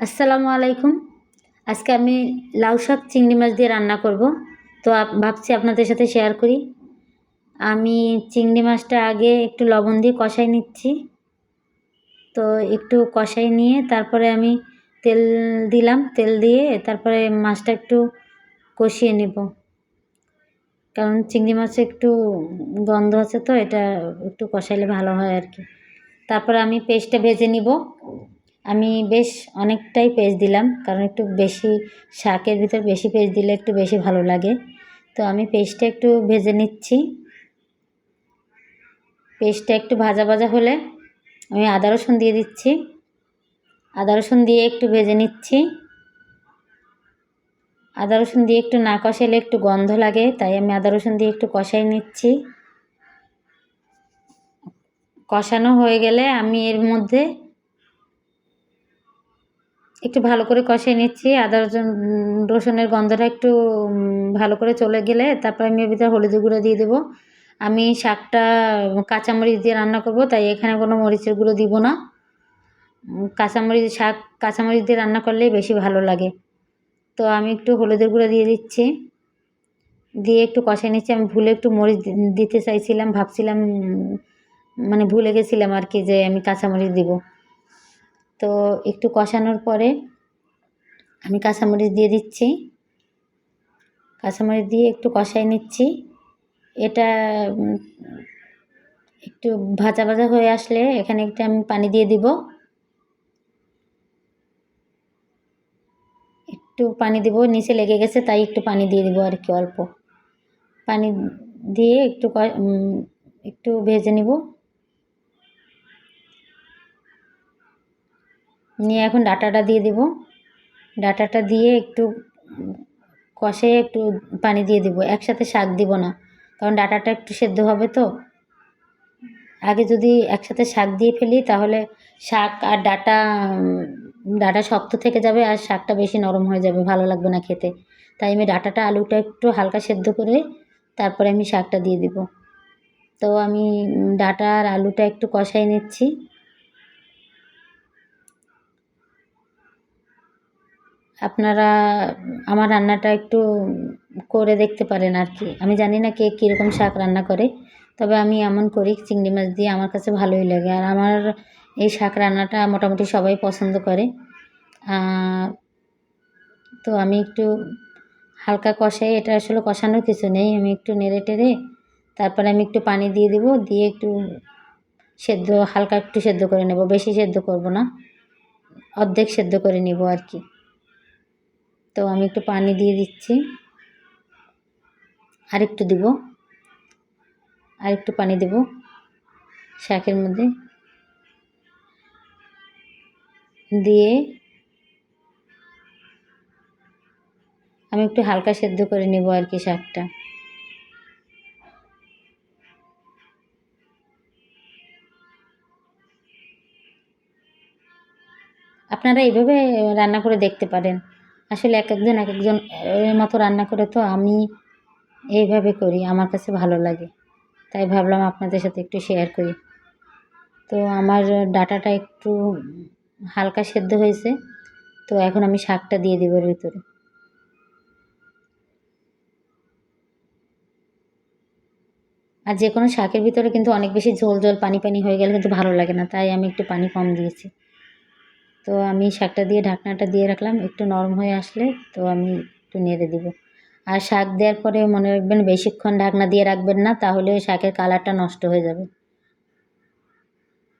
আসসালামু আলাইকুম। আজকে আমি লাউ শাক চিংড়ি মাছ দিয়ে রান্না করব। তো ভাবছি আপনাদের সাথে শেয়ার করি। আমি চিংড়ি মাছটা আগে একটু লবণ দিয়ে কষাই নিচ্ছি। তো একটু কষাই নিয়ে তারপরে আমি তেল দিলাম। তেল দিয়ে তারপরে মাছটা একটু কষিয়ে নেব। কারণ চিংড়ি মাছে একটু গন্ধ আছে তো, এটা একটু কষাইলে ভালো হয় আর কি। তারপরে আমি পেস্টটা ভেজে নিব। আমি বেশ অনেকটাই পেস্ট দিলাম, কারণ একটু বেশি শাকের ভিতর বেশি পেস্ট দিলে একটু বেশি ভালো লাগে। তো আমি পেস্টটা একটু ভেজে নিচ্ছি। পেস্টটা একটু ভাজা ভাজা হলে আমি আদা রসুন দিয়ে দিচ্ছি। আদা রসুন দিয়ে একটু ভেজে নিচ্ছি। আদা রসুন দিয়ে একটু না কষালে একটু গন্ধ লাগে, তাই আমি আদা রসুন দিয়ে একটু কষাই নিচ্ছি। কষানো হয়ে গেলে আমি এর মধ্যে একটু ভালো করে কষিয়ে নিচ্ছি। আদা, রসুন রসুনের গন্ধটা একটু ভালো করে চলে গেলে তারপর আমি এর ভিতরে হলুদ গুঁড়ো দিয়ে দেবো। আমি শাকটা কাঁচামরিচ দিয়ে রান্না করব, তাই এখানে কোনো মরিচের গুঁড়ো দিব না। কাঁচামরিচ, শাক কাঁচামরিচ দিয়ে রান্না করলেই বেশি ভালো লাগে। তো আমি একটু হলুদের গুঁড়ো দিয়ে দিচ্ছি। দিয়ে একটু কষাই নিচ্ছি। আমি ভুলে একটু মরিচ দিতে চাইছিলাম, ভাবছিলাম মানে ভুলে গেছিলাম আর কি যে আমি কাঁচামরিচ দিব। তো একটু কষানোর পরে আমি কাঁচামরিচ দিয়ে দিচ্ছি। কাঁচামরিচ দিয়ে একটু কষাই নিচ্ছি। এটা একটু ভাজা ভাজা হয়ে আসলে এখানে একটু আমি পানি দিয়ে দিব। একটু পানি দিব, নিচে লেগে গেছে তাই একটু পানি দিয়ে দিব আর কি অল্প। পানি দিয়ে একটু একটু ভেজে নিব। নিয়ে এখন ডাটাটা দিয়ে দিব। ডাটাটা দিয়ে একটু কষে একটু পানি দিয়ে দিব। একসাথে শাক দিব না, কারণ ডাটাটা একটু সেদ্ধ হবে তো। আগে যদি একসাথে শাক দিয়ে ফেলি, তাহলে শাক আর ডাটা ডাটা শক্ত থেকে যাবে আর শাকটা বেশি নরম হয়ে যাবে, ভালো লাগবে না খেতে। তাই আমি ডাটাটা, আলুটা একটু হালকা সেদ্ধ করে তারপরে আমি শাকটা দিয়ে দিব। তো আমি ডাটা আর আলুটা একটু কষাই নিচ্ছি। আপনারা আমার রান্নাটা একটু করে দেখতে পারেন আর কি। আমি জানি না কে কীরকম শাক রান্না করে, তবে আমি এমন করি চিংড়ি মাছ দিয়ে আমার কাছে ভালোই লাগে। আর আমার এই শাক রান্নাটা মোটামুটি সবাই পছন্দ করে। তো আমি একটু হালকা কষাই, এটা আসলে কষানোর কিছু নেই। আমি একটু নেড়ে টেড়ে তারপরে আমি একটু পানি দিয়ে দেবো, দিয়ে একটু সেদ্ধ, হালকা একটু সেদ্ধ করে নেব। বেশি সেদ্ধ করব না, অর্ধেক সেদ্ধ করে নিব আর কি। তো আমি একটু পানি দিয়ে দিচ্ছি। আর একটু দিব। আর একটু পানি দেব শাকের মধ্যে। দিয়ে আমি একটু হালকা সেদ্ধ করে নেব আর কি শাকটা। আপনারা এইভাবে রান্না করে দেখতে পারেন। আসলে এক একজন এক একজন এর মতো রান্না করে তো আমি এইভাবে করি, আমার কাছে ভালো লাগে। তাই ভাবলাম আপনাদের সাথে একটু শেয়ার করি। তো আমার ডাটাটা একটু হালকা সেদ্ধ হয়েছে, তো এখন আমি শাকটা দিয়ে দেবো ভিতরে। আর যে কোনো শাকের ভিতরে কিন্তু অনেক বেশি ঝোল ঝোল, পানি পানি হয়ে গেলে কিন্তু ভালো লাগে না, তাই আমি একটু পানি কম দিয়েছি। তো আমি শাকটা দিয়ে ঢাকনাটা দিয়ে রাখলাম, একটু নরম হয়ে আসলে তো আমি একটু নেড়ে দিব। আর শাক দেওয়ার পরে মনে রাখবেন বেশিক্ষণ ঢাকনা দিয়ে রাখবেন না, তাহলে শাকের কালারটা নষ্ট হয়ে যাবে।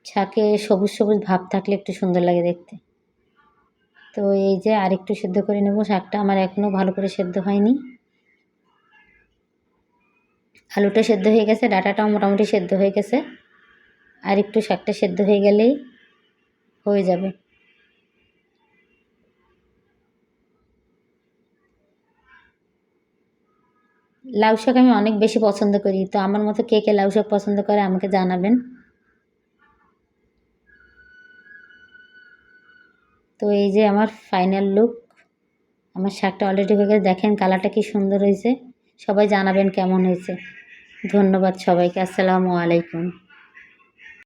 শাকে সবুজ সবুজ ভাব থাকলে একটু সুন্দর লাগে দেখতে। তো এই যে আর একটু সেদ্ধ করে নেব, শাকটা আমার এখনও ভালো করে সেদ্ধ হয়নি। আলুটা সেদ্ধ হয়ে গেছে, ডাটাটাও মোটামুটি সেদ্ধ হয়ে গেছে। আর একটু শাকটা সেদ্ধ হয়ে গেলেই হয়ে যাবে। লাউ শাক আমি অনেক বেশি পছন্দ করি। তো আমার মতো কে কে লাউ শাক পছন্দ করে আমাকে জানাবেন। তো এই যে আমার ফাইনাল লুক আমার শাকটা অলরেডি হয়ে গেছে। দেখেন কালারটা কি সুন্দর হয়েছে। সবাই জানাবেন কেমন হয়েছে। ধন্যবাদ সবাইকে। আসসালামু আলাইকুম।